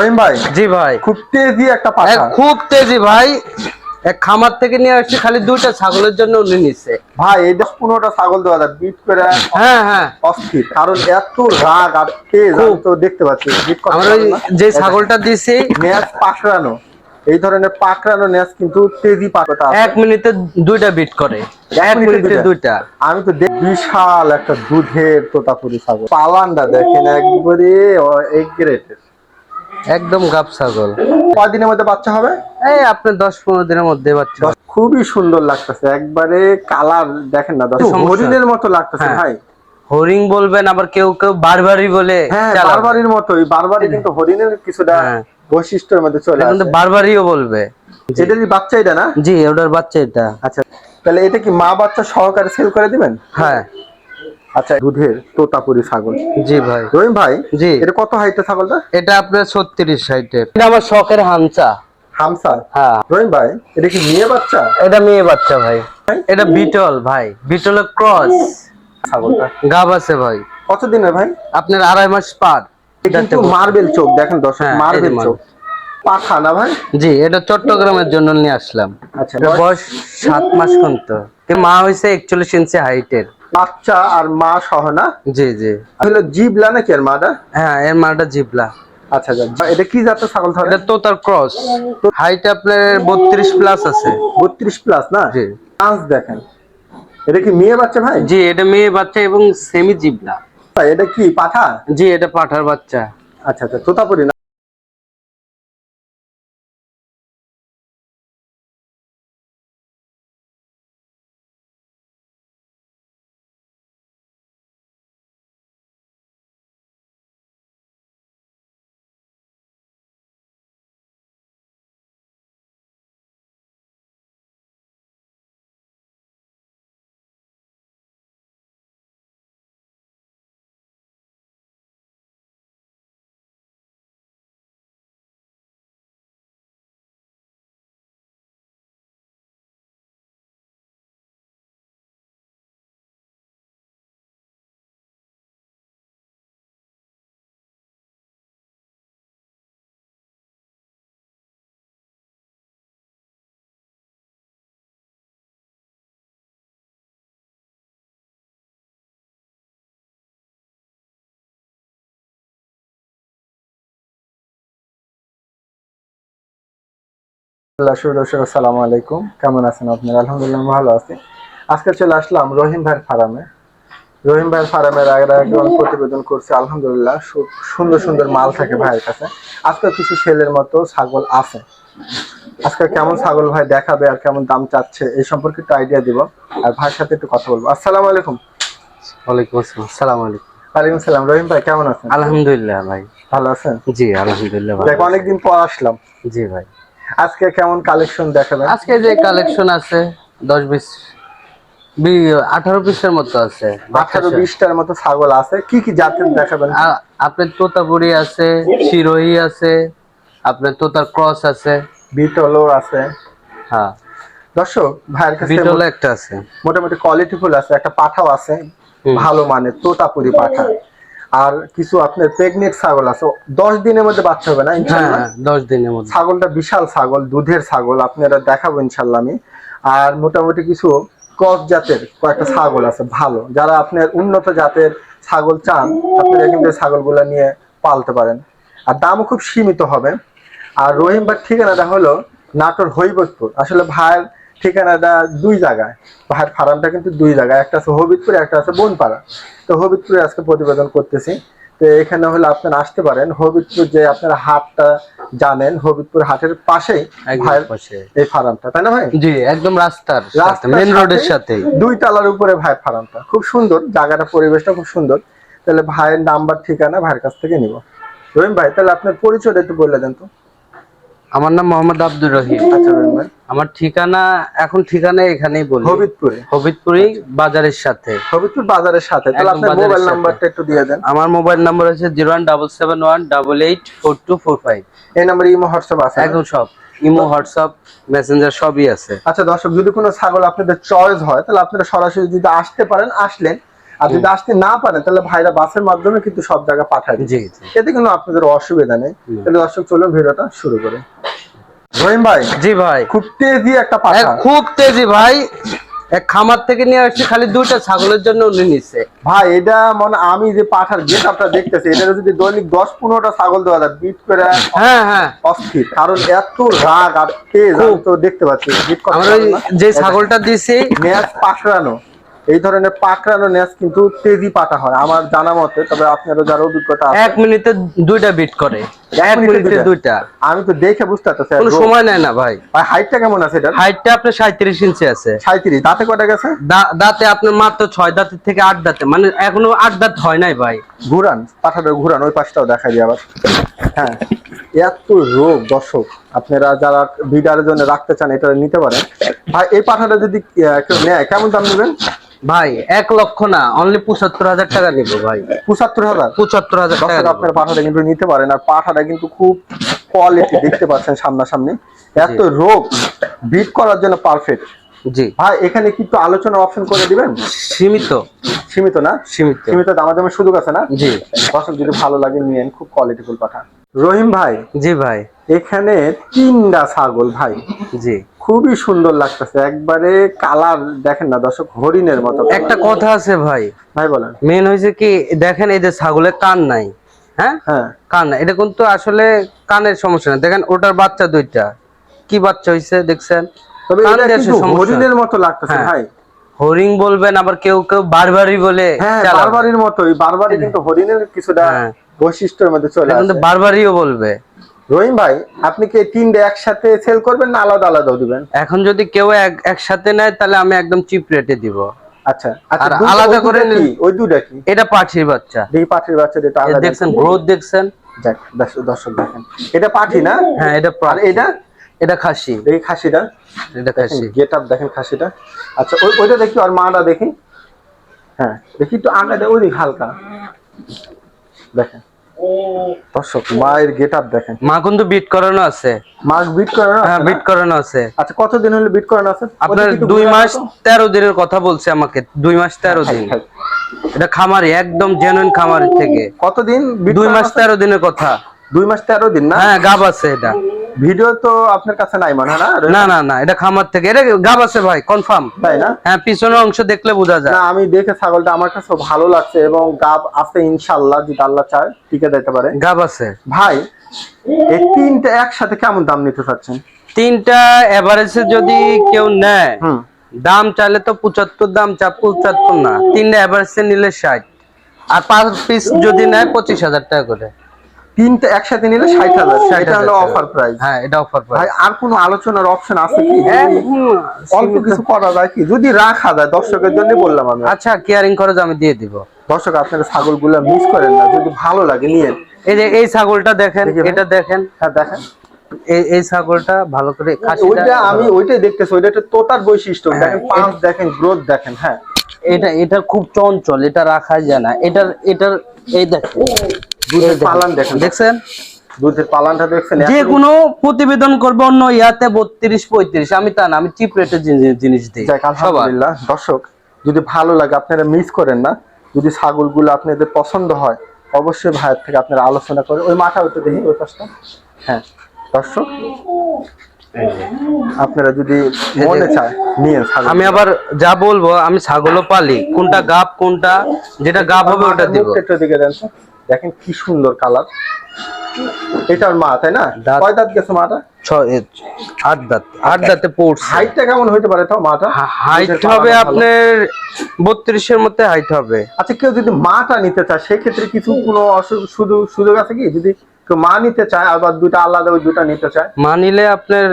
রহিম ভাই? জি ভাই। খুব তেজি একটা পাঠা খুব তেজি ভাই। এক খামার থেকে নিয়ে আসছি খালি দুইটা ছাগলের জন্য উনি নিচ্ছে ভাই এই দশ পনেরোটা ছাগল দেওয়া যায় বিট করে হ্যাঁ হ্যাঁ। অস্থির। কারণ এত রাগ আর তেজ তো দেখতে পাচ্ছি আমরা। যে ছাগলটা দিছি পাকড়ানো। এই ধরনের পাকড়ানো ন্যাস কিন্তু তেজি পাকড়া এক মিনিটে দুইটা বিট করে। এক মিনিটে দুইটা? আমি তো দেখ বিশাল একটা দুধের তোতাপুরি ছাগল। পালানটা দেখেন একবারে এক গ্রেটের একদম গাব ছাগল। কয়দিনের মধ্যে বাচ্চা হবে? এই আপনার দশ পনেরো দিনের মধ্যে বাচ্চা খুবই সুন্দর লাগতেছে। একবারে কালার দেখেন না হরিণের মতো লাগতেছে হ্যাঁ। ভাই। হরিং বলবেন আবার কেউ কেউ বারবারই বলে হ্যাঁ বারবারির মতোই বারবারই কিন্তু হরিণের কিছুটা হ্যাঁ। বৈশিষ্ট্যের মধ্যে চলে কিন্তু আসে। বারবারিও বলবে। এটা কি বাচ্চা এটা না? জি ওটার বাচ্চা এটা। আচ্ছা তাহলে এটা কি মা বাচ্চা সহকারে সেল করে দিবেন? হ্যাঁ। আচ্ছা দুধের তোতাপুরি ছাগল। জি ভাই। রহিম ভাই জি। এটা কত হাইটের ছাগলটা? এটা আপনার ছত্রিশ সাইটের এটা আমার শখের হামচা। হামসা হ্যাঁ। রহিম ভাই এটা কি মেয়ে বাচ্চা? এটা মেয়ে বাচ্চা ভাই। এটা বিটল ভাই বিটলের ক্রস। ছাগলটা। গাব আছে ভাই। কত দিনের ভাই? আপনার আড়াই মাস পার। কিন্তু মার্বেল চোখ দেখেন দর্শক হ্যাঁ, মার্বেল। চোখ। পাঠা না ভাই? জি এটা চট্টগ্রামের জন্য নিয়ে আসলাম। আচ্ছা বয়স? সাত মাস কিন্তু মা হয়েছে একচল্লিশ ইঞ্চি হাইটের বাচ্চা আর মা সহ না? জি জি। হলো জিবলা নাকি আর মাটা? হ্যাঁ এর মাটা জিবলা। আচ্ছা আচ্ছা। এটা কি জাতের ছাগল ধরে এটা তোতার ক্রস। হাইট আপনার বত্রিশ প্লাস আছে। বত্রিশ প্লাস না? জি। দেখেন। এটা কি মেয়ে বাচ্চা ভাই? জি এটা মেয়ে বাচ্চা এবং সেমি জিবলা ভাই, এটা কি পাঠা? জি এটা পাঠার বাচ্চা। আচ্ছা আচ্ছা। তোতাপুরি দর্শক আসসালামু আলাইকুম। কেমন আছেন আপনারা? আলহামদুলিল্লাহ ভালো আছি। আজকে চলে আসলাম রহিম ভাইয়ের ফার্মে। রহিম ভাইয়ের ফার্মের আগে প্রতিবেদন করছে আলহামদুলিল্লাহ। সুন্দর সুন্দর মাল থাকে ভাইয়ের কাছে। আজকে কিছু সেলের মতো ছাগল আছে। আজকে কেমন ছাগল ভাই দেখাবে আর কেমন দাম চাচ্ছে এই সম্পর্কে একটু আইডিয়া দিব। আর ভাইয়ের সাথে একটু কথা বলব। আসসালামু আলাইকুম। ওয়ালাইকুম আসসালাম। সালাম আলাইকুম। ওয়ালাইকুম সালাম রহিম ভাই কেমন আছেন? আলহামদুলিল্লাহ ভাই। ভালো আছেন? জি আলহামদুলিল্লাহ অনেকদিন পর আসলাম। জি ভাই। আজকে কেমন কালেকশন দেখাবেন আজকে যে কালেকশন আছে দশ বিশ আঠারো পিসের মতো আছে আঠারো বিশটার মতো ছাগল আছে। কি কি জাতের দেখাবেন? আপনার তোতাপুরি আছে শিরোহি আছে আপনার তোতার ক্রস আছে। বিটলও আছে। হ্যাঁ। দর্শক ভাইয়ের কাছে বিটল একটা আছে। মোটামুটি কোয়ালিটি ফুল আছে একটা পাঠাও আছে ভালো মানের তোতাপুরি পাঠা। আর কিছু আপনার প্রেগনেন্ট ছাগল আছে। দশ দিনের মধ্যে বাচ্চা হবে না ইনশাল্লাহ? হ্যাঁ, দশ দিনের মধ্যে। ছাগলটা বিশাল ছাগল দুধের ছাগল আপনারা দেখাবো ইনশাল্লাহ আমি। আর মোটামুটি কিছু ক্রস জাতের কয়েকটা ছাগল আছে ভালো। যারা আপনার উন্নত জাতের ছাগল চান আপনারা কিন্তু ছাগলগুলো নিয়ে পালতে পারেন। আর দামও খুব সীমিত হবে। আর রহিম ভাইয়ের ঠিকানাটা হলো নাটোর হইবতপুর আসলে ভাইয়ের ঠিকানাটা দুই জায়গায়। ভাইয়ের ফার্মটা কিন্তু দুই জায়গায়। একটা আছে হবিবপুরে একটা আছে বনপাড়া। তো হবিবপুরে আজকে প্রতিবেদন করতেছি। তো এখানে হলে আপনারা আসতে পারেন। হবিবপুর যে আপনারা হাটটা জানেন হবিবপুর হাটের পাশেই পাশে। এই ফার্মটা তাই না ভাই? জি একদম রাস্তার সাথে রাস্তার মেন রোডের সাথে দুই তলার উপরে ভাই ফার্মটা। খুব সুন্দর জায়গাটা পরিবেশটা খুব সুন্দর। তাহলে ভাইয়ের নাম্বার ঠিকানা ভাইয়ের কাছ থেকে নিব। রহিম ভাই তাহলে আপনার পরিচয়টা একটু বলে দেন তো। আমার নাম মোহাম্মদ আব্দুর রহিম। আচ্ছা আমার ঠিকানা এখন ঠিকানা এখানেই বলি। হবিবপুরে হবিদপুরি বাজারের সাথে। হবিবপুর বাজারের সাথে। তাহলে আপনার মোবাইল। নাম্বারটা একটু দিয়ে দেন। আমার মোবাইল নাম্বার হচ্ছে zero one double seven one double eight four two four five. এই নাম্বারে ইমো হোয়াটসঅ্যাপ আছে? একদম সব। ইমো হোয়াটসঅ্যাপ মেসেঞ্জার সবই আছে। আচ্ছা দর্শক যদি কোনো ছাগল আপনাদের চয়েস হয় তাহলে আপনারা সরাসরি যদি আসতে পারেন আসলেন আর যদি আসতে না পারেন তাহলে ভাইরা বাসের মাধ্যমে কিন্তু সব জায়গায় পাঠায়। জি এতে কিন্তু আপনাদের অসুবিধা নেই। তাহলে দর্শক চলুন ভিডিওটা শুরু করে। রহিম ভাই জি ভাই। খুব তেজি একটা এক পাঠা খুব তেজি ভাই। এক খামার থেকে নিয়ে আসছি খালি দুইটা ছাগলের জন্য উনি নিচ্ছে। ভাই এটা মানে আমি যে পাঠার গেট আপটা দেখতেছি এটা যদি দৈনিক দশ পনেরোটা ছাগল দেওয়া যায় বিট করে হ্যাঁ হ্যাঁ। অস্থির। কারণ এত রাগ আর তেজ তো দেখতে পাচ্ছি। যে ছাগলটা দিয়েছি ন্যাস পাকড়ানো এই ধরনের পাকড়ানো ন্যাস কিন্তু তেজি পাটা হয় আমার জানা মতে। তবে আপনারও যারা অভিজ্ঞতা আছে। এক মিনিটে দুইটা বিট করে। এক মিনিটে দুইটা? আমি তো দেখে বুঝতে পারতেছি। কোনো সময় নেয় না ভাই। ভাই হাইটটা কেমন আছে এটা হাইটটা আপনার সাঁত্রিশ ইঞ্চি আছে। সাঁত্রিশ দাঁতে কটা গেছে? দাঁতে আপনার মাত্র ছয় দাঁতের থেকে আট দাঁতে। মানে এখনও আট দাঁত হয় নাই ভাই। ঘুরান পাঠাটা ঘুরান ওই পাশটাও দেখাই দিই আবার। হ্যাঁ এত রোগ দর্শক আপনারা যারা বিডারের জন্য রাখতে চান এটা নিতে পারেন। ভাই এই পাঠাটা যদি নেয় কেমন দাম নেবেন? ভাই এক লক্ষ না অনলি পঁচাত্তর হাজার টাকা নিবো ভাই। পঁচাত্তর হাজার? পঁচাত্তর হাজার টাকা আপনার পাঠাটা কিন্তু নিতে পারেন আর পাঠাটা কিন্তু খুব কোয়ালিটি দেখতে পাচ্ছেন সামনাসামনি। এত রোগ বিট করার জন্য পারফেক্ট জি। ভাই এখানে কিন্তু আলোচনা অপশন করে দিবেন? সীমিত। সীমিত না? সীমিত। সীমিত দামাদামের সুযোগ আছে না? জি। দর্শক যদি ভালো লাগে নিয়েন খুব কোয়ালিটিফুল পাঠা। রহিম ভাই জি ভাই। এখানে তিনটা ছাগল ভাই। জি। খুবই সুন্দর লাগতেছে। একবারে কালার দেখেন না দর্শক হরিণের মতো। একটা কথা আছে ভাই। ভাই বলেন। মেন হয়েছে কি দেখেন এই যে ছাগলের কান নাই হ্যাঁ? হ্যাঁ। কান নাই এটা কিন্তু আসলে কানের সমস্যা না দেখেন ওটার বাচ্চা দুইটা কি বাচ্চা হয়েছে দেখছেন? তবে এটা কিন্তু হরিণের মতো লাগতেছে হ্যাঁ। ভাই। হরিং বলবেন আবার কেউ কেউ বারবারই বলে হ্যাঁ বারবারির মতোই বারবারই কিন্তু হরিণের কিছুটা। বৈশিষ্ট্যের মধ্যে চলে কিন্তু বারবারিও বলবে। রহিম ভাই আপনি কি এই তিনটে একসাথে সেল করবেন না আলাদা আলাদাও দিবেন? এখন যদি কেউ এক একসাথে নেয় তাহলে আমি একদম চিপ রেটে দিব। আচ্ছা আচ্ছা আর আলাদা করে কি? ওই দুটা কি? এটা পাঠির বাচ্চা। দেখি পাঠির বাচ্চা যেটা এ আলাদা দেখছেন গ্রোথ দেখছেন? যাক, দর্শক- দেখেন। এটা পাঠি না? হ্যাঁ এটা আর। এটা? এটা খাসি। দেখি খাসিটা। এটা খাসি। গেট আপ দেখেন খাসিটা। আচ্ছা ওই ওইটা দেখি আর মাটা দেখি। হ্যাঁ দেখি একটু আগাটা ওই হালকা। দেখেন। দর্শক মায়ের গেট আপ দেখেন। মা কিন্তু বিট করানো আছে। মা বিট করানো হ্যাঁ বিট করানো আছে। আচ্ছা কতদিন হলো বিট করানো আছে? আপনার দুই মাস রাখো? তেরো দিনের কথা বলছে আমাকে দুই মাস তেরো দিন। হ্যাঁ, এটা খামারি একদম জেনুইন খামারি থেকে। কতদিন দুই মাস আছে? তেরো দিনের কথা। দুই মাস তেরো দিন না? হ্যাঁ গাব আছে এটা। ভিডিও তো আপনার কাছে নাই মনে হয় না? না না এটা খামার থেকে। এটা গাব আছে ভাই কনফার্ম তাই না? হ্যাঁ পিছনের অংশ দেখলে বোঝা যায়। না আমি দেখে ছাগলটা আমার কাছে ভালো লাগছে এবং গাব আছে ইনশাল্লাহ যদি আল্লাহ চায় টিকে দিতে পারে। গাব আছে। ভাই এই তিনটা একসাথে কেমন দাম নিতে চাচ্ছেন? তিনটা এভারেজে যদি কেউ নেয় দাম চাইলে তো পঁচাত্তর দাম চা পঁচাত্তর না। তিনটা এভারেজে নিলে ষাট। আর পাঁচ পিস যদি নেয় পঁচিশ হাজার টাকা করে। তিনটা একসাথে নিলে ষাট হাজার। এটা হলো অফার প্রাইস হ্যাঁ এটা অফার ভাই আর কোনো আলোচনার অপশন আছে কি? অল্প কিছু করা যায় কি? যদি রাখা যায় দর্শকের জন্য বললাম আমি। আচ্ছা কেয়ারিং খরচ আমি দিয়ে দিব। দর্শক আপনারা ছাগলগুলো মিস করেন না। যদি ভালো লাগে নিয়ে এই যে এই ছাগলটা দেখেন দেখি এটা দেখেন। হ্যাঁ দেখেন। এই এই ছাগলটা ভালো করে ওইটা আমি ওইটাই দেখতেছি ওইটা একটা তোতার বৈশিষ্ট্য। হ্যাঁ, দেখেন পাঁচ দেখেন গ্রোথ দেখেন হ্যাঁ। এটা এটা খুব চঞ্চল এটা রাখা যায় না। এটার এটার এই দেখেন। দুধের এই দেখেন। পালান দেখেন। দেখছেন? দুধের পালানটা দেখছেন। যে কোনো প্রতিবেদন করব অন্য ইয়াতে বত্রিশ পঁয়ত্রিশ। আমি তা না আমি চিপ রেটের জিনিস দিই। আলহামদুলিল্লাহ। দর্শক যদি ভালো লাগে আপনারা মিস করেন না। যদি ছাগলগুলো আপনাদের পছন্দ হয় অবশ্যই ভাইয়ের থেকে আপনারা আলোচনা করে ওই মাথা দেখি ওই পাশটা। হ্যাঁ। দর্শক আপনারা যদি মনে চায় নিয়ে আমি আবার যা বলব আমি ছাগলও পালি। কোনটা গাব কোনটা যেটা গাব হবে ওটা দিব। একটু দিকে দেন। দেখেন কি সুন্দর কালার। এটার মা তাই না? কয় দাঁত গেছে মাটা? আট দাঁত আট দাঁতে পড়ছে। হাইটটা কেমন হইতে পারে মাটা? হাইট হবে আপনার বত্রিশের মধ্যে হাইট হবে। আচ্ছা কেউ যদি মাটা নিতে চায় সেক্ষেত্রে কিছু কোনো শুধু সুযোগ আছে কি? যদি কেউ মা নিতে চায় আবার দুটা আলাদা ওই দুটা নিতে চায়? মানিলে আপনার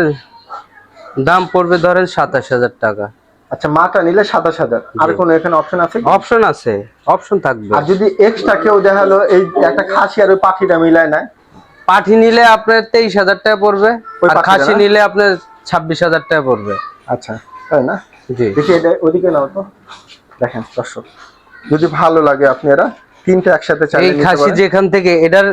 দাম পড়বে ধরেন সাতাশ হাজার টাকা। আচ্ছা মাটা নিলে সাতাশ হাজার। আর কোনো এখানে অপশন আছে অপশন আছে অপশন থাকবে। আর যদি এক্সট্রা কেউ দেখা হলো এই একটা খাসি আর ওই পাখিটা মিলায় নেয় পাঠি নিলে আপনার তেইশ হাজার টাকা পড়বে আর খাসি নিলে আপনার ছাব্বিশ হাজার টাকা পড়বে। আচ্ছা তাই না? জি। দেখি এটা ওদিকে নাও তো। দেখেন দর্শক যদি ভালো লাগে আপনারা তিনটা একসাথে এই খাসি যেখান থেকে এটার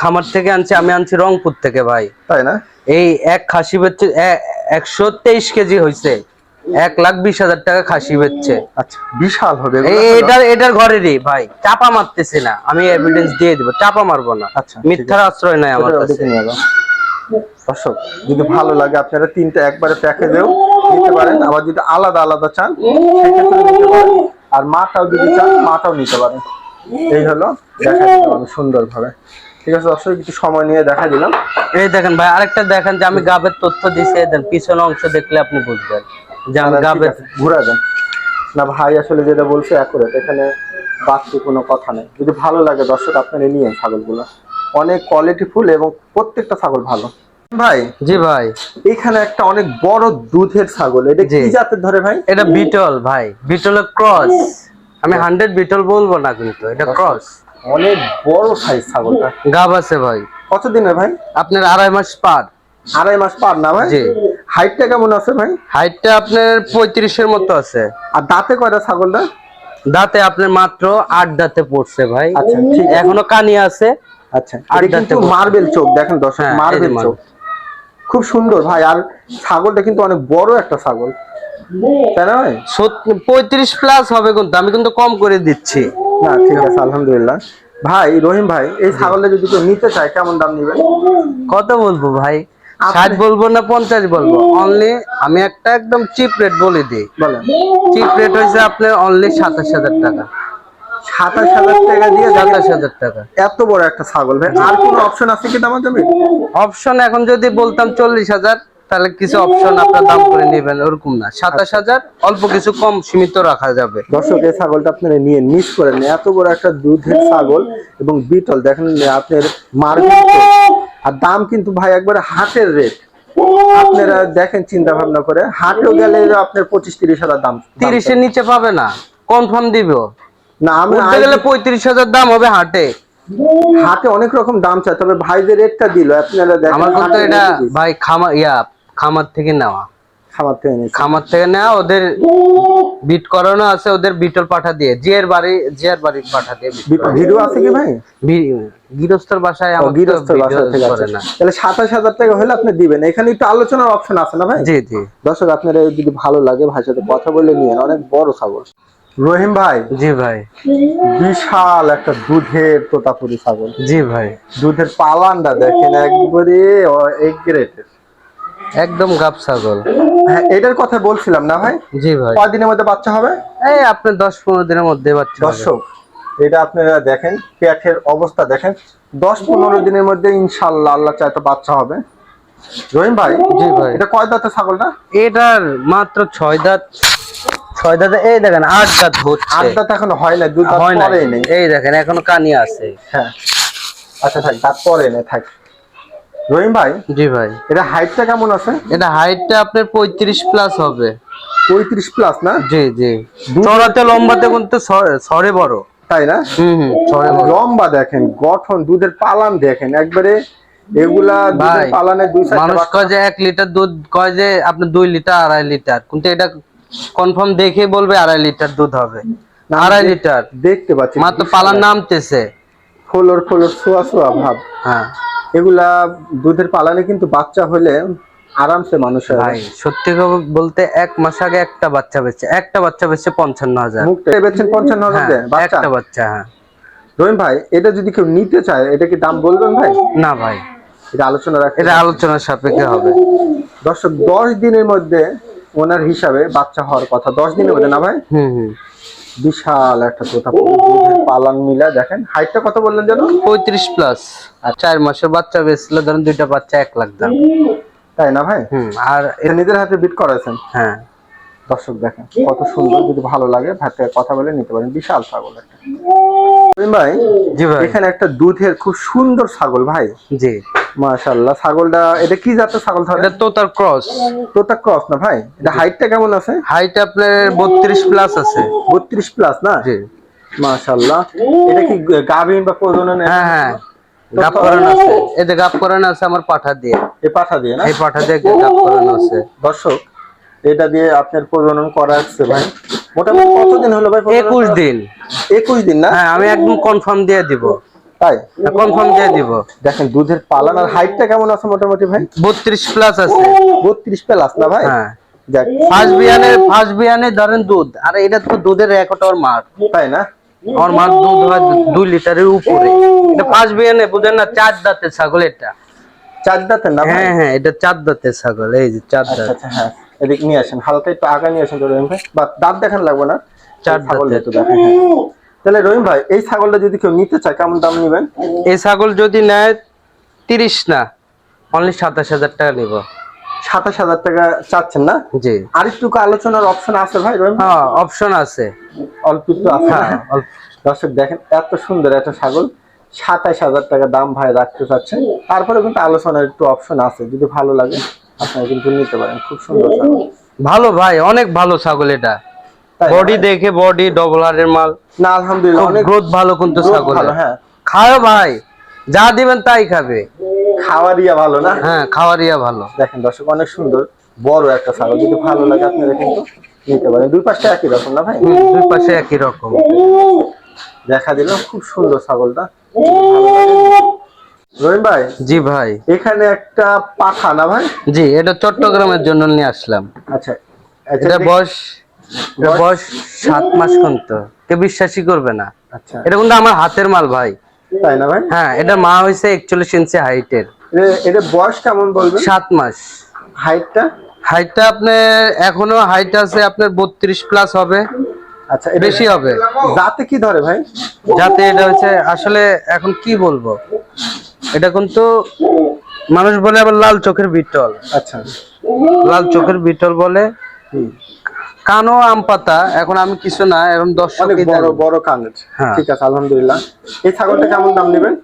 খামার থেকে আনছি আমি আনছি রংপুর থেকে ভাই। তাই না? এই এক খাসি হচ্ছে একশো তেইশ কেজি হয়েছে এক লাখ বিশ হাজার টাকা খাসি বেচছে। আচ্ছা বিশাল হবে? এটার এটার ঘরেরই ভাই। চাপা মারতেছে না। আমি এভিডেন্স দিয়ে দিব। চাপা মারবো না। আচ্ছা, মিথ্যার আশ্রয় নাই আমার কাছে। দর্শক যদি ভালো লাগে আপনারা তিনটা একবারে প্যাকেজেও নিতে পারেন। আবার যদি আলাদা আলাদা চান আর মাটাও যদি চান মাটাও নিতে পারেন। এই হলো দেখা দিলাম সুন্দরভাবে। ঠিক আছে দর্শক একটু সময় নিয়ে দেখা দিলাম। এই দেখেন ভাই আরেকটা দেখেন যে আমি গাবের তথ্য এই দেন পিছনের অংশ দেখলে আপনি বুঝবেন। ঠিক ঘুরা দেন না ভাই আসলে যেটা বলছে অ্যাকুরেট এখানে বাড়তি কোনো কথা নেই। যদি ভালো লাগে দর্শক আপনারা নিয়ে ছাগলগুলো। অনেক কোয়ালিটি ফুল এবং প্রত্যেকটা ছাগল ভালো। ভাই জি ভাই। এখানে একটা অনেক বড় দুধের ছাগল। এটা কি। জাতের ধরে ভাই? এটা বিটল ভাই। বিটলের ক্রস আমি হান্ড্রেড বিটল বলব না কিন্তু এটা ক্রস অনেক বড় সাইজ ছাগলটা। গাব আছে ভাই। কত দিনের ভাই? আপনার আড়াই মাস পার। আড়াই মাস পার না ভাই? জি। হাইটটা কেমন আছে ভাই? হাইটটা আপনার পঁয়ত্রিশের মতো আছে। আর দাঁতে কয়টা ছাগলটা? দাঁতে আপনার মাত্র আট দাঁতে পড়ছে ভাই। আচ্ছা ঠিক এখনও কানি আছে। আচ্ছা কিন্তু মার্বেল চোখ? দেখেন দর্শক হ্যাঁ, মার্বেল চোখ। খুব সুন্দর ভাই আর ছাগলটা কিন্তু অনেক বড় একটা ছাগল। তাই না ভাই? পঁয়ত্রিশ প্লাস হবে কিন্তু আমি কিন্তু কম করে দিচ্ছি। না ঠিক আছে আলহামদুলিল্লাহ। ভাই রহিম ভাই এই ছাগলটা যদি কেউ নিতে চায় কেমন দাম নেবেন? কত বলব ভাই? ষাট বলব না পঞ্চাশ বলব? অনলি আমি একটা একদম চিপ রেট বলে দিই। বলেন। চিপ রেট হয়েছে আপনার অনলি সাতাশ হাজার টাকা। সাতাশ হাজার টাকা দিয়ে সাতাশ হাজার টাকা। এত বড় একটা ছাগল ভাই আর কোনো অপশন আছে কি দামা যাবে অপশন এখন যদি বলতাম চল্লিশ হাজার তাহলে কিছু অপশন আপনার দাম করে নেবেন ওরকম না। সাতাশ হাজার অল্প কিছু কম সীমিত রাখা যাবে। দর্শক এই ছাগলটা আপনারা নিয়ে মিস করেন। এত বড় একটা দুধের ছাগল এবং বিটল। দেখেন আপনার মার্বেল আর দাম কিন্তু ভাই একবারে হাটের রেট আপনারা দেখেন চিন্তা ভাবনা করে। হাটেও গেলে আপনার পঁচিশ তিরিশ হাজার দাম। তিরিশের নিচে পাবে না। কনফার্ম দিব। না আমি গেলে পঁয়ত্রিশ হাজার দাম হবে হাটে। হাটে অনেক রকম দাম চায় তবে ভাইদের যে রেটটা দিল। আপনারা দেখেন আমার কিন্তু এটা ভাই খামার ইয়া খামার থেকে নেওয়া। খামার থেকে নিয়েছি। খামার থেকে ওদের বিট করানো আছে ওদের বিটল পাঠা দিয়ে জিয়ের বাড়ি জিয়ার পাঠা দিয়ে। ভিডিও আছে কি ভাই? গৃহস্থর বাসায় থেকে আছে। তাহলে সাতাশ হাজার টাকা হলে আপনি দিবেন। এখানে একটু আলোচনার অপশন আছে না ভাই? জি জি। দর্শক আপনারা যদি ভালো লাগে ভাইয়ের সাথে কথা বলে নিয়ে অনেক বড় ছাগল রহিম ভাই জি ভাই। বিশাল একটা দুধের তোতাপুরি ছাগল জি ভাই। দুধের পালানটা দেখেন একবারে এক গ্রেটের একদম গাব ছাগল। হ্যাঁ এটার কথা বলছিলাম না ভাই? জি ভাই। কয়দিনের মধ্যে বাচ্চা হবে? এই আপনার দশ পনেরো দিনের মধ্যে বাচ্চা হবে। দর্শক এটা আপনারা দেখেন পেটের অবস্থা দেখেন। দশ পনেরো দিনের মধ্যে ইনশাল্লাহ আল্লাহ চাইতে বাচ্চা হবে। রহিম ভাই জি ভাই। এটা কয় দাঁতের ছাগলটা এটার মাত্র ছয় দাঁত। ছয় দাঁত এই দেখেন আট দাঁত হচ্ছে। আট দাঁত এখন হয় না দাঁত হয় না এই দেখেন এখনও কানি আছে। হ্যাঁ। আচ্ছা থাক দাঁত পরে থাক। রহিম ভাই জি ভাই। এটা হাইটটা কেমন আছে? এটা হাইটটা আপনার পঁয়ত্রিশ প্লাস হবে। পঁয়ত্রিশ প্লাস না? জি জি। চড়াতে লম্বাতে কিন্তু সরে বড়। তাই না? হুম হুম সরে বড়। লম্বা দেখেন গঠন দুধের পালান দেখেন। একবারে এগুলা দুধের পালানে দুই সাইডে মানুষ কয় যে এক লিটার দুধ কয় যে আপনার দুই লিটার আড়াই লিটার কিন্তু এটা কনফার্ম দেখে বলবে আড়াই লিটার দুধ হবে। আড়াই লিটার দেখতে পাচ্ছি। মাত্র পালার নামতেছে। ফলোর ফলোর সোয়া সোয়া ভাব। হ্যাঁ। এগুলা দুধের পালানে কিন্তু বাচ্চা হলে আরামসে মানুষ হয় সত্যি বলতে এক মাস আগে একটা বাচ্চা বেচছে একটা বাচ্চা বেচছে পঞ্চান্ন হাজার। মুখটা বেচছেন পঞ্চান্ন হাজার হ্যাঁ, বাচ্চা? একটা বাচ্চা হ্যাঁ। রহিম ভাই এটা যদি কেউ নিতে চায় এটা কি দাম বলবেন ভাই? না ভাই এটা আলোচনা রাখেন এটা আলোচনার সাপেক্ষে হবে। দর্শক দশ দিনের মধ্যে ওনার হিসাবে বাচ্চা হওয়ার কথা। দশ দিনের মধ্যে না ভাই? হুম হুম। বিশাল একটা তোতা পালং পালান মিলা দেখেন হাইটটা কত বললেন যেন পঁয়ত্রিশ প্লাস আর চার মাসের বাচ্চা বেচলে ধরেন দুইটা বাচ্চা এক লাখ দাম। তাই না ভাই? হুম আর এটা নিজের হাতে বিট করেছেন হ্যাঁ। দর্শক দেখেন কত সুন্দর যদি ভালো লাগে ভাতে কথা বলে নিতে পারেন। বিশাল ছাগল একটা। ভাই? জি ভাই। এখানে একটা দুধের খুব সুন্দর ছাগল ভাই। জি। মাশাআল্লাহ ছাগলটা এটা কি জাতের ছাগল ধরে এটা তোতার ক্রস। তোতা ক্রস না ভাই? এটা হাইটটা কেমন আছে? হাইট আপনার বত্রিশ প্লাস আছে। বত্রিশ প্লাস না? জি। মাশাআল্লাহ। এটা কি গাভিন বা প্রজনন হ্যাঁ হ্যাঁ। গাপ করানো আছে। এতে গাপ করানো আছে আমার পাঠা দিয়ে। এ পাঠা দিয়ে না? এই পাঠা দিয়ে গাপ করানো আছে। দর্শক এটা দিয়ে আপনার প্রজনন করা আছে ভাই। মোটামুটি কতদিন হলো ভাই প্রজনন একুশ করা? দিন। একুশ দিন না? হ্যাঁ আমি একদম কনফার্ম দিয়ে দিব। তাই? কনফার্ম দিয়ে দিব। দেখেন দুধের পালান আর হাইটটা কেমন আছে মোটামুটি ভাই? বত্রিশ প্লাস আছে। বত্রিশ প্লাস না ভাই? হ্যাঁ। যাক। ফার্স্ট বিয়ানে ফার্স্ট বিয়ানে ধরেন দুধ আর এটা তো দুধের তাই না? আমার মার দুধ হয় দুই লিটারের উপরে। এটা ফার্স্ট বিয়ানে বুঝেন না চার দাঁতের ছাগল এটা। চার দাঁতের না হ্যাঁ হ্যাঁ এটা চার দাঁতের ছাগল এই যে চার আচ্ছা দাঁত। আচ্ছা হ্যাঁ। এদিক নিয়ে আসেন হালকা একটু আগা নিয়ে আসেন তো রহিম ভাই। বা দাঁত দেখান লাগবে না? চার ছাগল। একটু দেখেন হ্যাঁ। তাহলে রহিম ভাই এই ছাগলটা যদি কেউ নিতে চায় কেমন দাম নেবেন? এই ছাগল যদি নেয় তিরিশ না অনলি সাতাশ হাজার টাকা নিব। সাতাশ হাজার টাকা চাচ্ছেন না? জি। আর একটু আলোচনার অপশন আছে ভাই রহিম? হ্যাঁ অপশন আছে। অল্প একটু আছে? হ্যাঁ দর্শক দেখেন এত সুন্দর একটা ছাগল। সাতাশ হাজার টাকা দাম ভাই রাখতে চাচ্ছেন। তারপরে কিন্তু আলোচনার একটু অপশন আছে যদি ভালো লাগে। আপনারা কিন্তু নিতে পারেন খুব সুন্দর ছাগল। ভালো ভাই অনেক ভালো ছাগল এটা। বডি? দেখে বডি ডবলারের মাল। না আলহামদুলিল্লাহ অনেক গ্রোথ ভালো কিন্তু ছাগল। হ্যাঁ। খাও ভাই যা দিবেন তাই খাবে। খাওয়ারিয়া ভালো না? হ্যাঁ খাওয়ারিয়া ভালো। দেখেন দর্শক অনেক সুন্দর বড় একটা ছাগল যদি ভালো লাগে আপনারা কিন্তু নিতে পারেন। দুই পাশে একই রকম না ভাই? দুই পাশে একই রকম। দেখা দিলাম খুব সুন্দর ছাগলটা। রহিম ভাই? জি ভাই। এখানে একটা পাঠা না ভাই? জি এটা চট্টগ্রামের জন্য নিয়ে আসলাম। আচ্ছা। আচ্ছা, এটা বয়স এটা বয়স সাত মাস কিন্তু কে বিশ্বাসই করবে না। আচ্ছা। এটা কিন্তু আমার হাতের মাল ভাই। তাই না ভাই? হ্যাঁ এটা মা হয়েছে একচল্লিশ ইঞ্চি হাইটের। এটা বয়স কেমন বলবেন? সাত মাস। হাইটটা? হাইটটা আপনার এখনও হাইট আছে আপনার বত্রিশ প্লাস হবে। আচ্ছা বেশি হবে। যাতে কি ধরে ভাই? যাতে এটা হচ্ছে আসলে এখন কি বলব? এটা কিন্তু মানুষ বলে আবার লাল চোখের বিটল। আচ্ছা। লাল চোখের বিটল বলে। কানো আম পাতা এখন আমি কিছু না এখন দশ বড় বড় কানের। হ্যাঁ। ঠিক আছে আলহামদুলিল্লাহ। এই ছাগলটা কেমন দাম নেবেন?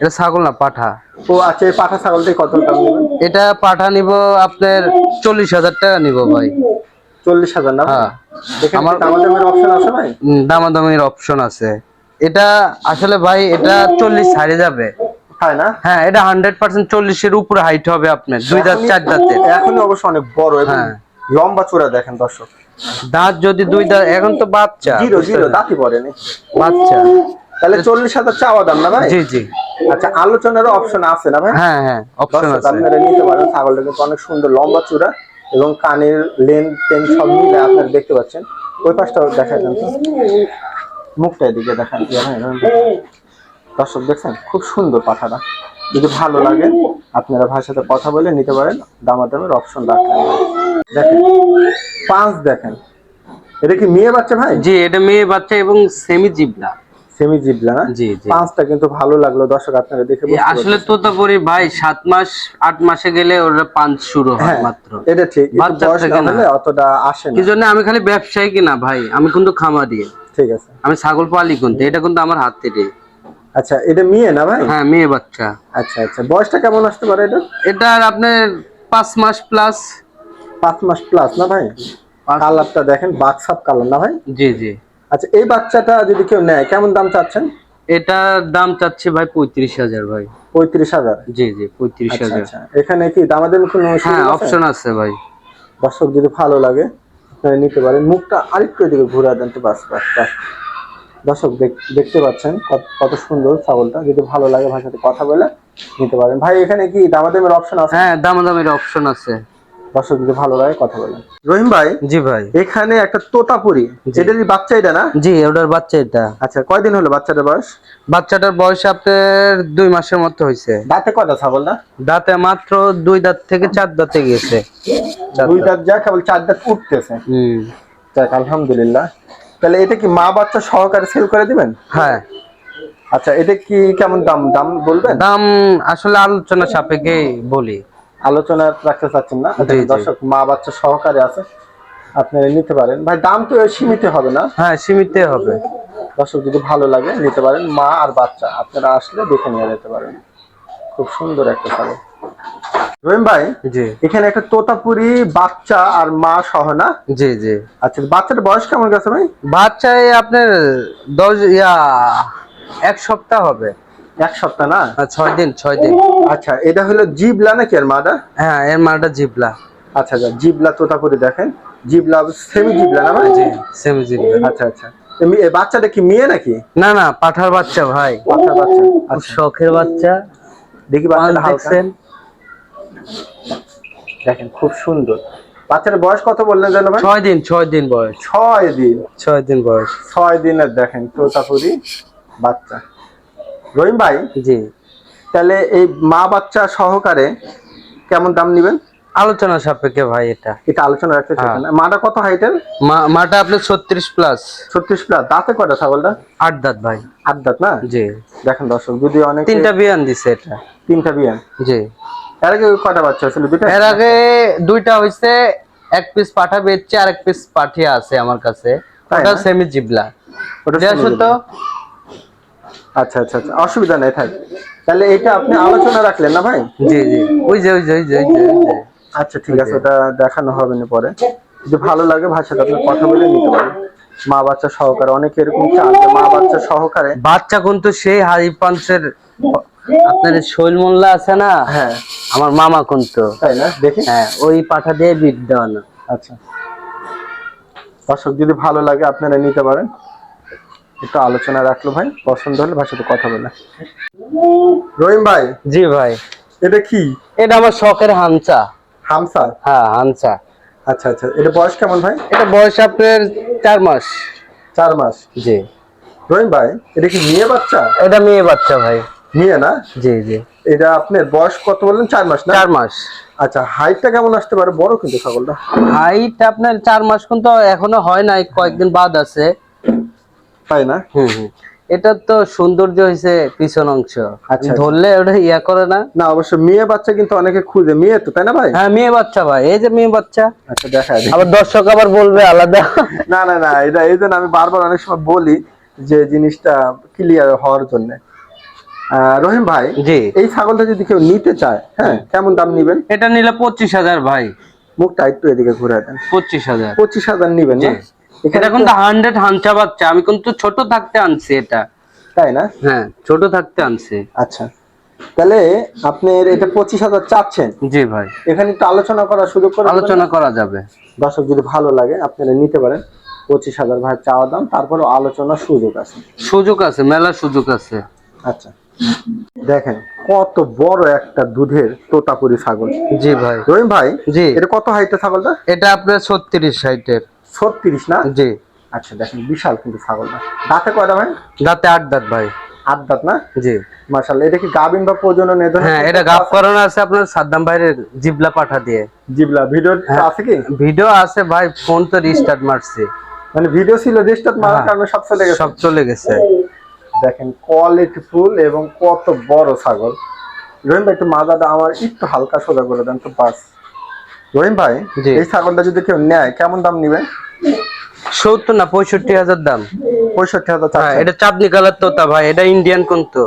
এটা ছাগল না পাঠা। ও আচ্ছা এই পাঠা ছাগলটা কত দাম নেবেন? এটা পাঠা নিব আপনার চল্লিশ হাজার টাকা নিব ভাই। চল্লিশ হাজার না? হ্যাঁ। আমার- দামাদামির অপশন আছে ভাই? দামাদামির অপশন আছে। এটা আসলে ভাই এটা চল্লিশ ছাড়ে যাবে। হ্যাঁ এটা হান্ড্রেড পার্সেন্ট চল্লিশের উপরে হাইট হবে আপনার দুই দাঁত চার অবশ্য অনেক বড় হ্যাঁ। লম্বা চূড়া দেখেন দর্শক। দাঁত যদি দুই দাঁত এখন তো বাচ্চা জিরো জিরো দাঁতই পড়েনি বাচ্চা। তাহলে চল্লিশ হাজার চাওয়া দাম না ভাই? জি জি। আচ্ছা আলোচনারও অপশন আছে না ভাই? হ্যাঁ হ্যাঁ অপশন আছে। আপনারা নিতে পারেন ছাগলটা কিন্তু অনেক সুন্দর লম্বা চূড়া। এবং কানের লেন টেন সব মিলে আপনারা দেখতে পাচ্ছেন। ওই পাশটাও দেখা যান মুখটা এদিকে দেখান। দর্শক দেখছেন, খুব সুন্দর পাঠাটা। যদি ভালো লাগে, আপনারা ভাইয়ের সাথে কথা বলে নিতে পারেন। দামা দামাদামের অপশন রাখেন দেখেন, পাঁচ দেখেন। এটা কি মেয়ে বাচ্চা ভাই? জি, এটা মেয়ে বাচ্চা এবং সেমি জিবলা সেমি জিবলা না? জি জি। পাঁচটা কিন্তু ভালো লাগল দর্শক আপনারা দেখে এ বুঝতে আসলে তোতাপুরি ভাই মাস মাসে গেলে ওরা পাঁচ শুরু হয় হ্যাঁ মাত্র। এটা ঠিক বয়স না না। হলে অতটা আসে না। আমি খালি ব্যবসায়ী কিনা ভাই? আমি কিন্তু খামারি। ঠিক আছে। আমি ছাগল পালি কিন্তু এটা কিন্তু আমার হাত থেকে আচ্ছা এটা মেয়ে না ভাই? হ্যাঁ মেয়ে বাচ্চা। আচ্ছা আচ্ছা। বয়সটা কেমন আসতে পারে এটা? এটা আপনার পাঁচ মাস প্লাস পাঁচ মাস প্লাস না ভাই? কালারটা দেখেন বাক্সাপ কালার না ভাই? জি জি। আচ্ছা এই বাচ্চাটা যদি কেউ নেয় কেমন দাম চাচ্ছেন? এটার দাম চাচ্ছে ভাই পঁয়ত্রিশ হাজার ভাই। পঁয়ত্রিশ হাজার? জি জি পঁয়ত্রিশ আচ্ছা হাজার। আচ্ছা। এখানে কি দামাদের কোনো হ্যাঁ অপশন আছে ভাই। দর্শক যদি ভালো লাগে নিতে পারেন। মুখটা আরেকটু এদিকে ঘুরে দেন তো বাস বাস বাস। দর্শক দেখ- দেখতে পাচ্ছেন কত সুন্দর ছাগলটা। যদি ভালো লাগে ভাইয়ের সাথে কথা বলে নিতে পারেন। ভাই এখানে কি দামাদামের অপশন আছে? হ্যাঁ দামাদামের অপশন আছে। দর্শক যদি ভালো লাগে কথা বলেন রহিম ভাই জি ভাই। এখানে একটা তোতাপুরি এটারই বাচ্চা এটা না? জি ওটার বাচ্চা এটা। আচ্ছা কয়দিন হলো বাচ্চাটার বয়স? বাচ্চাটার বয়স আপনার দুই মাসের মতো হয়েছে দাঁতে কয়টা ছাগল না? দাঁতে মাত্র দুই দাঁত থেকে চার দাঁতে চার দুই দাঁত। দাঁত যা কেবল চার দাঁত উঠতেছে। হুম। যাক আলহামদুলিল্লাহ। তাহলে এটা কি মা বাচ্চা সহকারে সেল করে দিবেন? হ্যাঁ। আচ্ছা এটা কি কেমন দাম? দাম বলবেন? দাম আসলে আলোচনা সাপেক্ষে বলি। আলোচনা রাখতে চাচ্ছেন না। দর্শক মা বাচ্চা সহকারে আছে। আপনারা নিতে পারেন। ভাই দাম তো সীমিত হবে না। হ্যাঁ সীমিত হবে। দর্শক যদি ভালো লাগে নিতে পারেন। মা আর বাচ্চা আপনারা আসলে দেখে নিয়ে যেতে পারেন। খুব সুন্দর একটা রহিম ভাই জি। এখানে একটা তোতাপুরি বাচ্চা আর মা সহ না? জি জি। আচ্ছা বাচ্চাটার বয়স কেমন গেছে ভাই? বাচ্চায় আপনার দশ ইয়া এক সপ্তাহ হবে। এক সপ্তাহ না? আর ছয় দিন ছয় দিন। আচ্ছা এটা হলো জিবলা নাকি আর মাটা হ্যাঁ এর মাটা জিবলা। আচ্ছা আচ্ছা জিবলা তোতাপুরি দেখেন। জিবলা সেমি জিবলা না ভাই? সেম জিবলা আচ্ছা আচ্ছা। বাচ্চাটা কি মেয়ে নাকি? না না পাঠার বাচ্চা ভাই। বাচ্চা বাচ্চা আচ্ছা। শখের বাচ্চা। দেখি বাচ্চাটা দেখছেন দেখেন খুব সুন্দর। বাচ্চার বয়স কত বললেন যেন ভাই? ছয় দিন ছয় দিন বয়স। ছয় দিন। ছয় দিন বয়স। ছয় দিনের দেখেন তোতাপুরি বাচ্চা। রহিম ভাই জি। তাহলে এই মা বাচ্চা সহকারে কেমন দাম নিবেন? আলোচনা সাপেক্ষে ভাই এটা। এটা আলোচনা রাখতে হ্যাঁ। চাইছেন মাটা কত হাইটের? মাটা আপনার ছত্রিশ প্লাস। ছত্রিশ প্লাস। দাঁতে কয়টা ছাগলটা? আট দাঁত ভাই। আট দাঁত না? জি। দেখেন দর্শক যদি অনেক তিনটা বিয়ান দিছে এটা। তিনটা বিয়ান? জি। এর আগে কয়টা বাচ্চা হয়েছিল? দুইটা? এর আগে দুইটা হইছে এক পিস পাঠা বেচছে আর এক পিস পাঠিয়া আছে আমার কাছে। ওটা সেমি জিবলা ওটা তো আচ্ছা আচ্ছা আচ্ছা অসুবিধা নেই থাক। তাহলে এটা আপনি আলোচনা রাখলেন না ভাই? জি জি। ওই যে ওই যে ওই যে ওই যে, আচ্ছা ঠিক আছে ওটা দেখানো হবে না পরে। যদি ভালো লাগে ভাষাটা আপনি কথা বলে নিতে পারেন। মা বাচ্চা সহকারে অনেকে এরকম চান মা বাচ্চা সহকারে। বাচ্চা কিন্তু সেই হাই পাঞ্চের আপনার শৈল মোল্লা আছে না? হ্যাঁ। আমার মামা কিন্তু তাই না? দেখি। হ্যাঁ ওই পাঠা দিয়ে বিট দেওয়ানো আচ্ছা। দর্শক যদি ভালো লাগে আপনারা নিতে পারেন। একটু আলোচনা রাখল ভাই পছন্দ হলে ভাই সাথে কথা বলে। রহিম ভাই জি ভাই। এটা কি? এটা আমার শখের হামচা। হামসা হ্যাঁ হামচা। আচ্ছা আচ্ছা এটা বয়স কেমন ভাই? এটা বয়স আপনার চার মাস। চার মাস। জি। রহিম ভাই এটা কি মেয়ে বাচ্চা? এটা মেয়ে বাচ্চা ভাই। মেয়ে না? জি জি। এটা আপনার বয়স কত বললেন? চার মাস না? চার মাস। আচ্ছা হাইটটা কেমন আসতে পারে? বড় কিন্তু ছাগলটা। হাইট আপনার চার মাস কিন্তু এখনও হয় নাই কয়েকদিন বাদ আছে। তাই না? এটা তো সৌন্দর্য হয়েছে পিছন অংশ। আচ্ছা। ধরলে ওটা ইয়া করে না? না অবশ্য মেয়ে বাচ্চা কিন্তু অনেকে খুঁজে। মেয়ে তো তাই না ভাই? হ্যাঁ মেয়ে বাচ্চা ভাই। এই যে মেয়ে বাচ্চা। আচ্ছা দেখা যায় আবার দর্শক আবার বলবে আলাদা। না না না এটা এই জন্য আমি বারবার অনেক সময় বলি যে জিনিসটা ক্লিয়ার হওয়ার জন্য। রহিম ভাই জি। এই ছাগলটা যদি কেউ নিতে চায় হ্যাঁ কেমন দাম নিবেন? এটা নিলে পঁচিশ হাজার ভাই। মুখটা একটু এদিকে ঘুরে দেন। পঁচিশ হাজার। পঁচিশ হাজার নিবেন না? এটা কিন্তু হান্ড্রেড হাঞ্চা বাচ্চা আমি কিন্তু ছোট থাকতে আনছি এটা। তাই না? হ্যাঁ ছোট থাকতে আনছি। আচ্ছা। তাহলে আপনার এটা পঁচিশ হাজার চাচ্ছেন? জি ভাই। এখানে একটু আলোচনা করার সুযোগ করে আলোচনা করা যাবে। দর্শক যদি ভালো লাগে আপনারা নিতে পারেন। পঁচিশ হাজার ভাই চাওয়া দাম তারপরে আলোচনার সুযোগ আছে। সুযোগ আছে মেলা সুযোগ আছে। আচ্ছা। দেখেন কত বড় একটা দুধের তোতাপুরি ছাগল। জি ভাই। রহিম ভাই জি। এটা কত হাইটের ছাগলটা? এটা আপনার ছত্রিশ সাইটের ছত্রিশ না? জি। আচ্ছা দেখেন বিশাল কিন্তু ছাগলটা দাঁতে কয়টা ভাই? দাঁতে আট দাঁত ভাই। আট দাঁত না? জি। এটা কি গাবিন বা প্রজনন এ হ্যাঁ এটা গাপ করানো আছে আপনার সাদ্দাম ভাইয়ের জিবলা পাঠা দিয়ে। জিবলা ভিডিও হ্যাঁ। আছে কি? ভিডিও আছে ভাই ফোন তো রিস্টার্ট মারছে। মানে ভিডিও ছিল রেজিস্টার মারার হ্যাঁ। কারণে সব চলে গেছে। সব চলে গেছে। দেখেন কোয়ালিটি ফুল এবং কত বড় ছাগল। রহিম ভাই একটু মাজাটা আমার একটু হালকা সোজা করে দেন তো বাস। রহিম ভাই। এই ছাগলটা যদি কেউ নেয় কেমন দাম নিবেন সত্তর না পঁয়ষট্টি হাজার দাম। পঁয়ষট্টি হাজার হ্যাঁ এটা চাঁদনি কালার তোতা ভাই এটা ইন্ডিয়ান কিন্তু।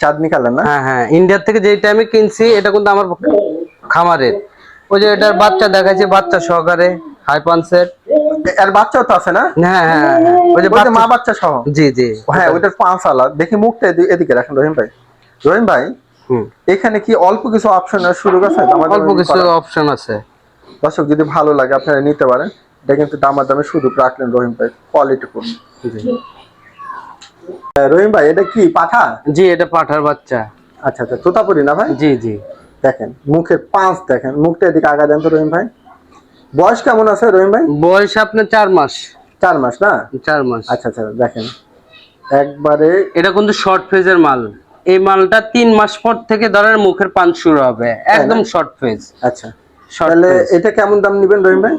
চাঁদনি কালার না? হ্যাঁ হ্যাঁ ইন্ডিয়া থেকে যেটা আমি কিনছি এটা কিন্তু আমার খামারের। ওই যে এটার বাচ্চা দেখাচ্ছে বাচ্চা সহকারে হাই পান্সের এর বাচ্চাও তো আছে না? হ্যাঁ হ্যাঁ হ্যাঁ ওই যে মা বাচ্চা- সহ? জি জি। হ্যাঁ ওইটার পাঁচ আলা। দেখি মুখটা এদিকে রাখেন রহিম ভাই। রহিম ভাই হুম। এখানে কি অল্প কিছু অপশনের সুযোগ আছে? অল্প কিছু অপশন আছে। দর্শক যদি ভালো লাগে আপনারা নিতে পারেন। এটা কিন্তু দামাদামি সুযোগ রাখলেন রহিম ভাই কোয়ালিটি জি। রহিম ভাই এটা কি পাঠা? জি এটা পাঠার বাচ্চা। আচ্ছা আচ্ছা তোতাপুরি না ভাই? জি জি। দেখেন মুখের পাঁচ দেখেন মুখটা এদিকে আগা দেন তো রহিম ভাই। বয়স কেমন আছে রহিম ভাই? বয়স আপনার চার মাস। চার মাস না? চার মাস। আচ্ছা আচ্ছা দেখেন একবারে এটা কিন্তু শর্ট ফেজের মাল। এই মালটা তিন মাস পর থেকে ধরেন মুখের পান শুরু হবে। একদম শর্ট ফেজ আচ্ছা। তাহলে এটা কেমন দাম নিবেন রহিম ভাই?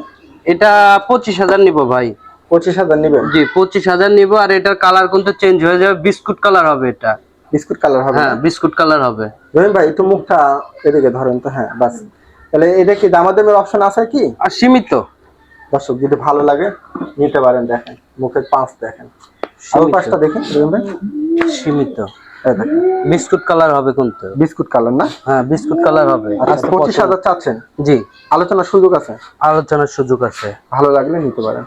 এটা পঁচিশ হাজার নিবো ভাই। পঁচিশ হাজার নিবেন? জি পঁচিশ হাজার নিবো আর এটার কালার কিন্তু চেঞ্জ হয়ে যাবে। বিস্কুট কালার হবে এটা। বিস্কুট কালার হবে হ্যাঁ বিস্কুট কালার হবে। রহিম ভাই একটু মুখটা এদিকে ধরেন তো হ্যাঁ বাস। তাহলে এটা কি দামাদামের অপশন আছে কি? আর সীমিত। দর্শক যদি ভালো লাগে নিতে পারেন দেখেন। মুখের পাঁচ দেখেন। আর পাঁচটা দেখেন রহিম ভাই। সীমিত। বিস্কুট কালার হবে কিন্তু। বিস্কুট কালার না? হ্যাঁ বিস্কুট কালার হবে। আচ্ছা পঁচিশ হাজার চাচ্ছেন? জি। আলোচনার সুযোগ আছে? আলোচনার সুযোগ আছে। ভালো লাগলে নিতে পারেন।